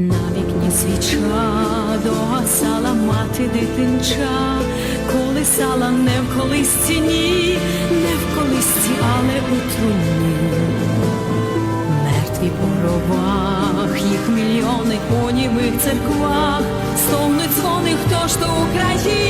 На вікні свіча догасала мати дитинча, колисала не в колисці, ні, не в колисці, але у труні. Мертві по гробах, їх мільйони по німих церквах, стогнуть дзвони, хто ж то Україні,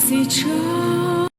Gì